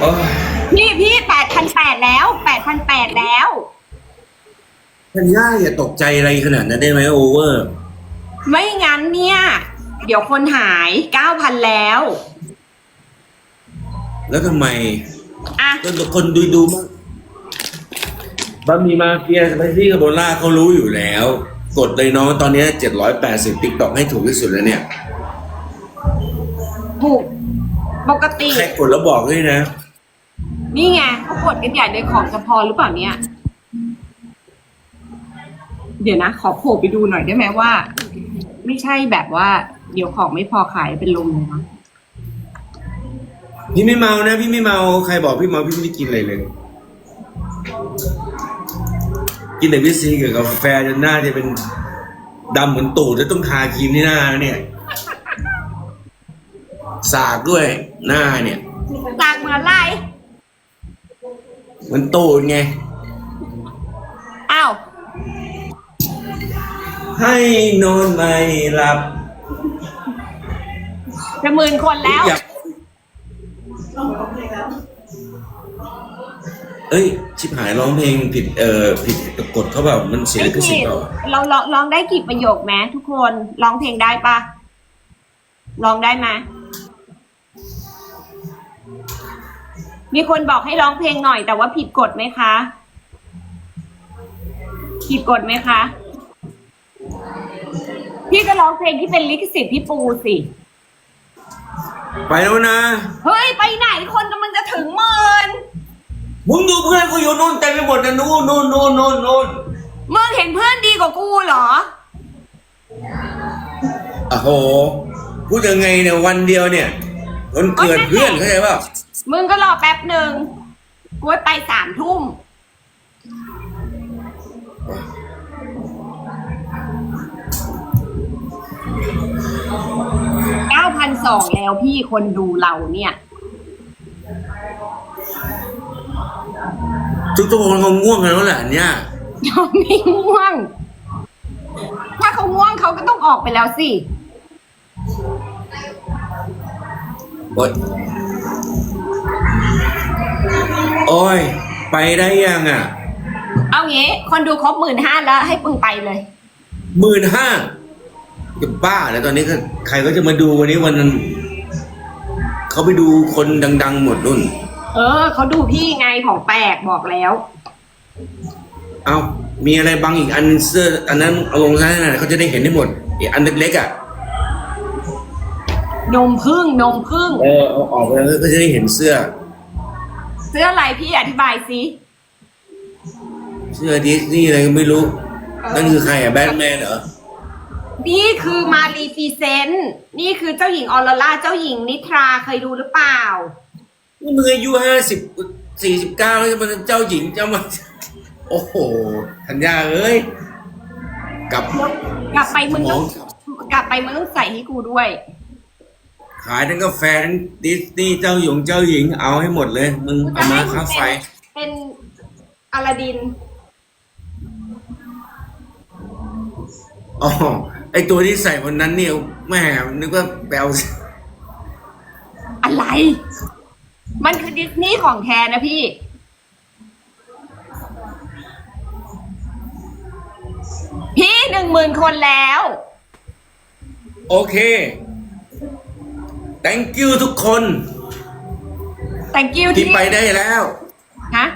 โอ้ยพี่พี่แปดพันแปดแล้วแปดพันแปดแล้วธัญญาอย่าตกใจอะไรขนาดนั้นได้ไหมโอเวอร์ ไม่งั้นเนี่ย เดี๋ยวคนหายเก้าพันแล้วแล้วทำไมอะจนคนดูดูมั้งบะหมีมาเฟียสไปที่คาโบล่าเขารู้อยู่แล้ว กดเลยน้องตอนนี้เจ็ดร้อยแปดสิบติ๊กต็อกให้ถูกที่สุดแล้วเนี่ย ถูกปกติ ใครกดแล้วบอกด้วยนะ นี่ไงเขากดกันใหญ่เลยของจะพอหรือเปล่าเนี่ย เดี๋ยวนะ ขอโผล่ไปดูหน่อยได้ไหมว่า ไม่ใช่แบบว่า เดี๋ยวของไม่พอขายเป็นลมเลยนะพี่ไม่เมานะ พี่ไม่เมาใครบอกพี่เมาพี่ไม่ได้กินอะไรเลย กินแต่วิตซีกับกาแฟจนหน้าจะเป็นดำเหมือนตูดแล้วต้องทาครีมที่หน้าเนี่ยสากด้วยหน้าเนี่ยตากเหมือนอะไรเห มือนตูดไง อ้าว ให้นอนไม่หลับจะหมื่นคนแล้ว อยากเอ้ย ชิบหายร้องเพลงผิดเอ่อผิดกฎเขาแบบมันเสียลิขสิทธิ์เปล่าเราลองลองได้กี่ประโยคไหมทุกคนร้องเพลงได้ปะลองได้ไหม มีคนบอกให้ร้องเพลงหน่อย แต่ว่าผิดกฎไหมคะ ผิดกฎไหมคะ พี่ก็ร้องเพลงที่เป็นลิขสิทธิ์พี่ปูสิ ไปแล้วนะ เฮ้ย ไปไหนคนกำลังจะถึงหมื่นมึงดูเพื่อนกูอยู่นู่นเต็มไปหมดนะนู่นนู่นนู่นนู่นนู่นมึงเห็นเพื่อนดีกว่ากูเหรอ โอ้โหพูดยังไงเนี่ยวันเดียวเนี่ยวันเกิดเพื่อนเข้าใจป่ะ มึงก็รอแป๊บหนึ่งกูให้ไปสามทุ่ม เก้าพันสองแล้วพี่คนดูเราเนี่ย ทุกตัวคนเขาง่วงกันแล้วแหละเนี่ยเขาไม่ง่วง ถ้าเขาง่วงเขาก็ต้องออกไปแล้วสิ โอ๊ย โอ้ย ไปได้ยังอะเอางี้ คนดูครบหมื่นห้าแล้วให้ปึงไปเลยหมื่นห้าจะบ้าแล้วตอนนี้ก็ใครก็จะมาดูวันนี้วันนั้นเขาไปดูคนดัง ๆ หมดนุ่น เออเขาดูพี่ไงของแปลกบอกแล้ว เอามีอะไรบางอีกอันเสื้ออันนั้นเอาลงซะหน่อยเขาจะได้เห็นได้หมดอีกอันเล็กๆอะนมพึ่งนมพึ่งเออเอาออกไปแล้วก็จะได้เห็นเสื้อ เสื้ออะไรพี่อธิบายสิเสื้อดิสนีย์อะไรก็ไม่รู้ นั่นคือใครอะแบทแมนเหรอ นี่คือมารีฟีเซนต์นี่คือเจ้าหญิงออโรราเจ้าหญิงนิทราเคยดูหรือเปล่า นี่มึงอายุห้าสิบสี่สิบเก้าแล้วจะเป็นเจ้าหญิงเจ้ามาโอ้โหธัญญาเอ้ย กลับกลับไปมึงต้องสมองกลับไปมึงต้องใส่ให้กูด้วย ขายทั้งกาแฟทั้งดิสนีย์เจ้าหยงเจ้าหญิงเอาให้หมดเลย มึงเอามาค่าไฟ เป็นอลาดิน อ๋อ ไอตัวที่ใส่วันนั้นเนี่ยแม่นึกว่าแปลวอะไร มันคือดิสนีย์ของแท้นะพี่ พี่หนึ่งหมื่นคนแล้ว โอเค thank you ทุกคน thank you ที่ที่ไปได้แล้ว ฮะ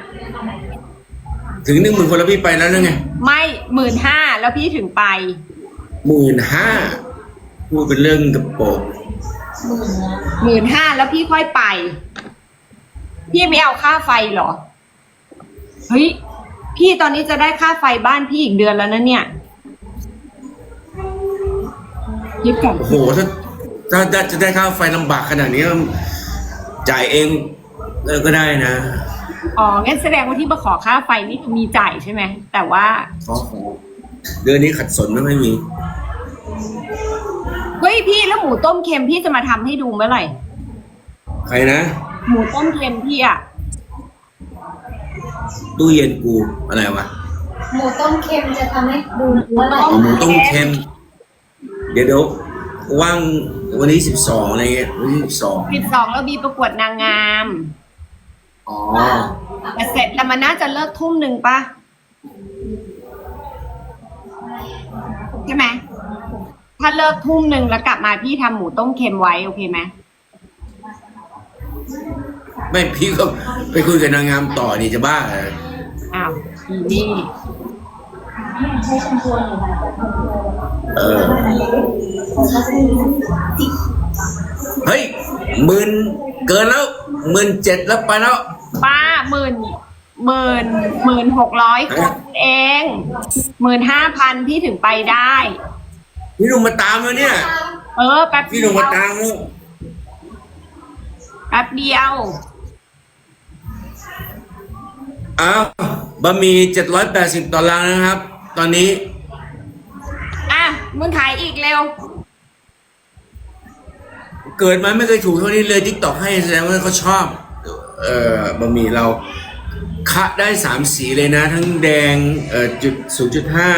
ถึงหนึ่งหมื่นคนแล้วพี่ไปแล้วหรือไงไม่หมื่นห้าแล้วพี่ถึงไปหมื่นห้าพูดเป็นเรื่องกระโปรงหมื่นห้าแล้วพี่ค่อยไป พี่ไม่เอาค่าไฟเหรอเฮ้ยพี่ตอนนี้จะได้ค่าไฟบ้านพี่อีกเดือนแล้วนะเนี่ยยิบก่อน โอ้โหถ้า ถ้าถ้าจะได้ค่าไฟลำบากขนาดนี้จ่ายเองเออก็ได้นะ อ๋อ งั้นแสดงว่าที่มาขอค่าไฟนี่มีจ่ายใช่ไหม แต่ว่าขอขอเดือนนี้ขัดสนไม่ค่อยมี เฮ้ยพี่แล้วหมูต้มเค็มพี่จะมาทำให้ดูเมื่อไหร่ ใครนะ หมูต้มเค็มพี่อะตู้เย็นกูอะไรวะ หมูต้มเค็มจะทำให้ดูเมื่อไหร่อ๋อหมูต้มเค็ม เดี๋ยวเดี๋ยวว่าง วันนี้สิบสองอะไรเงี้ยวันที่สิบสองสิบสองแล้วมีประกวดนางงาม อ๋อ แต่เสร็จแล้วมันน่าจะเลิกทุ่มหนึ่งปะใช่ไหมถ้าเลิกทุ่มหนึ่งแล้วกลับมาพี่ทำหมูต้มเค็มไว้โอเคไหมไม่พี่ก็ไปคุยกับนางงามต่อนี่จะบ้าเหรออ้าวอีนี่ ใช้แชมพูหรือแบบแชมพู เออผมก็จะมีจิกเฮ้ยหมื่นเกินแล้วหมื่นเจ็ดแล้วไปแล้ว ป้าหมื่นหมื่นหมื่นหกร้อยคนเองหมื่นห้าพันพี่ถึงไปได้ พี่หนุ่มมาตามแล้วเนี่ย เออ แป๊บพี่เดีหยนุ่มวมาตามแล้วแป๊บเดียว อ้าวบะหมี่เจ็ดร้อยแปดสิบต่อลังนะครับ ตอนนี้อะ มึงขายอีกเร็ว เกิดมาไม่เคยถูกเท่านี้เลยทิกตอกให้แสดงว่าเขาชอบ เอ่อบะหมี่เราคะได้สามสีเลยนะ ทั้งแดงเอ่อจุดศูนย์จุดห้า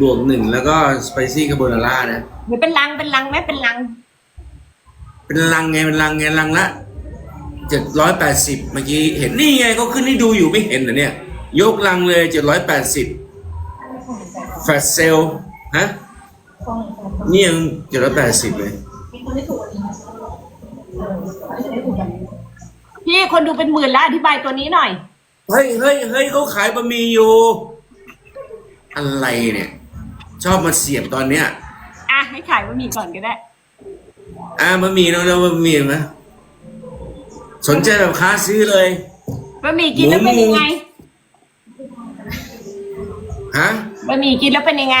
บวกหนึ่งแล้วก็สไปซี่คาโบนาร่านะ หรือเป็นลังเป็นลังไหมเป็นลัง เป็นลังไงเป็นลังไงลังละเจ็ดร้อยแปดสิบเมื่อกี้เห็นนี่ไงเขาขึ้นให้ดูอยู่ไม่เห็นเหรอเนี่ย ยกลังเลยเจ็ดร้อยแปดสิบแฟลชเซลฮะฟองฟอง นี่ยังเจ็ดร้อยแปดสิบเลยมีคนไม่ถูกอันนี้เออจะได้ถูกกันพี่คนดูเป็นหมื่นแล้วอธิบายตัวนี้หน่อย เฮ้ยเฮ้ยเฮ้ยเขาขายบะหมี่อยู่ อะไรเนี่ย ชอบมาเสียบตอนเนี้ย อะให้ขายบะหมี่ก่อนก็ได้ อ่าบะหมี่เราเราบะหมี่ไหมสนใจแบบค้าซื้อเลยบะหมี่กินแล้วเป็นยังไง ฮะบะหมี่กินแล้วเป็นยังไง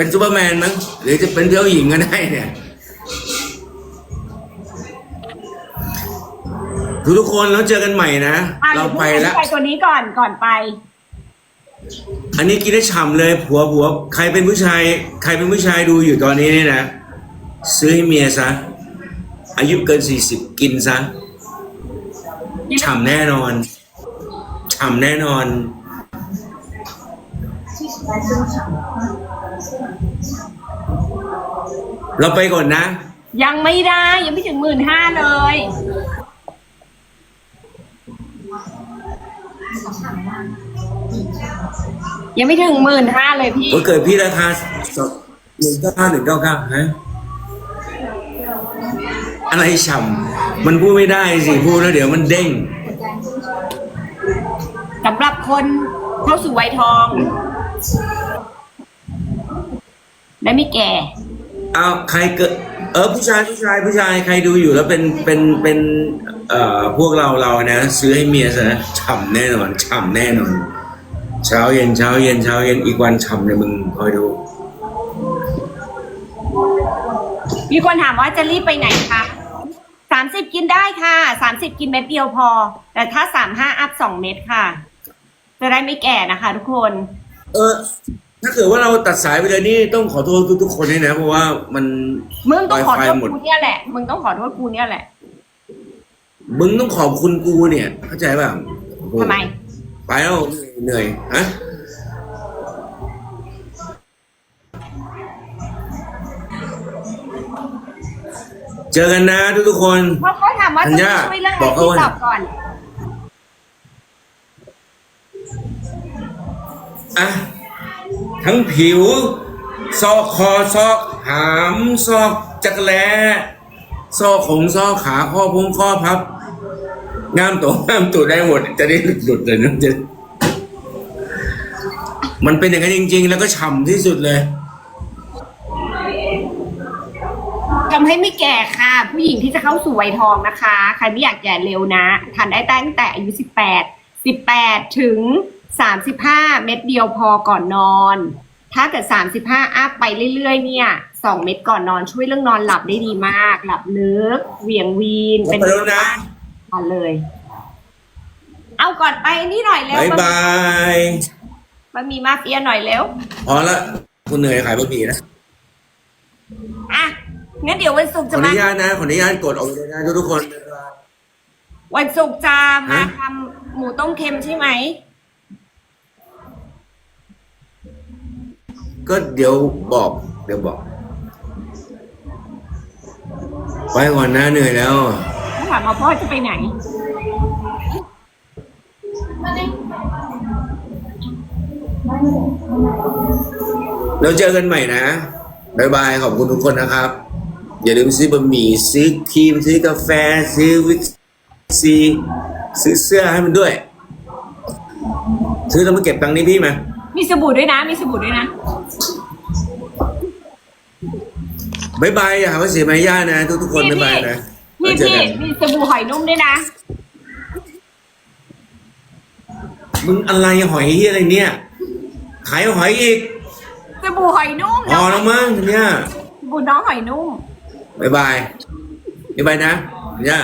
เป็นซูเปอร์แมนมั้งหรือจะเป็นเจ้าหญิงก็ได้เนี่ยทุกทุกๆคนแล้วเจอกันใหม่นะ อะเราดี๋ยวไปพี่แล้ว ไปตัวนี้ก่อนก่อนไป อันนี้กินได้ฉ่ำเลยผัวผัวใครเป็นผู้ชาย ใครเป็นผู้ชายดูอยู่ตอนนี้เนี่ยนะ ซื้อให้เมียซะ อายุเกินสี่สิบกินซะฉ่ำแน่นอนฉ่ำแน่นอน ที่สุดท้ายซึ่งฉ่ เราไปก่อนนะ ยังไม่ได้ยังไม่ถึงหมื่นห้าเลยำฉ่ำมากยังไม่ถึงหมื่นห้าเลยพี่ วันเกิดพี่ราคาสองหนึ่งเก้าเก้าหนึ่งเก้าเก้าฮะอะไรฉ่ำมันพูดไม่ได้สิพูดแล้วเดี๋ยวมันเด้งหัวใจซึ่งฉ่สำหรับคนเข้าสู่วัยทอง และไม่แก่ เอาใครเกิดเออผู้ชายผู้ชายผู้ชายใครดูอยู่แล้วเป็นเป็นเป็นเอ่อพวกเราเรานะ ซื้อให้เมียซะนะฉ่ำแน่นอนฉ่ำแน่นอน เช้าเย็นเช้าเย็นเช้าเย็นอีกวันฉ่ำเลยมึงคอยดู มีคนถามว่าจะรีบไปไหนคะสามสิบกินได้ค่ะสามสิบกินเม็ดเดียวพอ แต่ถ้าสามห้าอัพสองเม็ดค่ะ จะได้ไม่แก่นะคะทุกคน เออ ถ้าเกิดว่าเราตัดสายไปเลยนี่ต้องขอโทษทุกๆคนด้วยนะเพราะว่ามัน มึงต้องขอโทษ Wi-Fi หมด กูเนี่ยแหละ มึงต้องขอโทษกูเนี่ยแหละมึงต้องขอบคุณกูเนี่ย เข้าใจป่ะโอ้โหทำไม ไปแล้วเหนื่อยฮะเจอกันนะทุกๆคน เพราะเขาถามว่าธัจะญญาช่วยเรื่องอะบไรอกเขาพี่ว่า ตอบก่อน อะ ทั้งผิว ซอกคอซอกหามซอกจักรแลซอกของซอกขาข้อพุงข้อพับงามตัวงามตัวได้หมด จะได้หลุดเลยนะจะมันเป็นอย่างนั้นจริง ๆ แล้วก็ฉ่ำที่สุดเลยทำให้ไม่แก่ค่ะ ผู้หญิงที่จะเข้าสู่วัยทองนะคะ ใครไม่อยากแก่เร็วนะทานได้ตั้งแต่อายุสิบแปดสิบแปดถึง สามสิบห้าเม็ดเดียวพอก่อนนอน ถ้าเกิดสามสิบห้าอัพไปเรื่อยๆ เนี่ยสองเม็ดก่อนนอนช่วยเรื่องนอนหลับได้ดีมาก หลับลึก เหวี่ยงวีน เป็นไปแล้วนะทานเลย เอาก่อนไปนี่หน่อยเร็วบายบายมันมีมาเฟียหน่อยเร็วพอละคุณเหนื่อยขายบะหมี่นะอะงั้นเดี๋ยววันศุกร์ขอจะอมา นุญาตนะขออนุญาตกดออกเลยนะทุกๆคน วันศุกร์จะมาฮะ ทำหมูต้มเค็มใช่ไหม ก็เดี๋ยวบอก เดี๋ยวบอก ไปก่อนนะเหนื่อยแล้วถามว่าพ่อจะไปไหนไเราเจอกันใหม่นะบายบายขอบคุณทุกคนนะครับ อย่าลืมซื้อบะหมี่ซื้อครีมซื้อกาแฟ ซื้อวิกซีซื้อเสื้อให้มันด้วย ซื้อแล้วมาเก็บตังค์นี้พี่มา มีสบู่ด้วยนะ มีสบู่ด้วยนะ บายบายอย่าหาว่าเสียมารยาทนะ ทุกทุกๆคนพี่บายบายนะพี่แล้วเจอพี่กันมีสบู่หอยนุ่มด้วยนะ มึงอะไรหอยที่อะไรเนี่ย ขายหอยอีกสบู่หอยนุ่มพอแล้วมั้งเนี่ยสบู่น้องหอยนุ่ม บายบายบายบายนะเนี่ย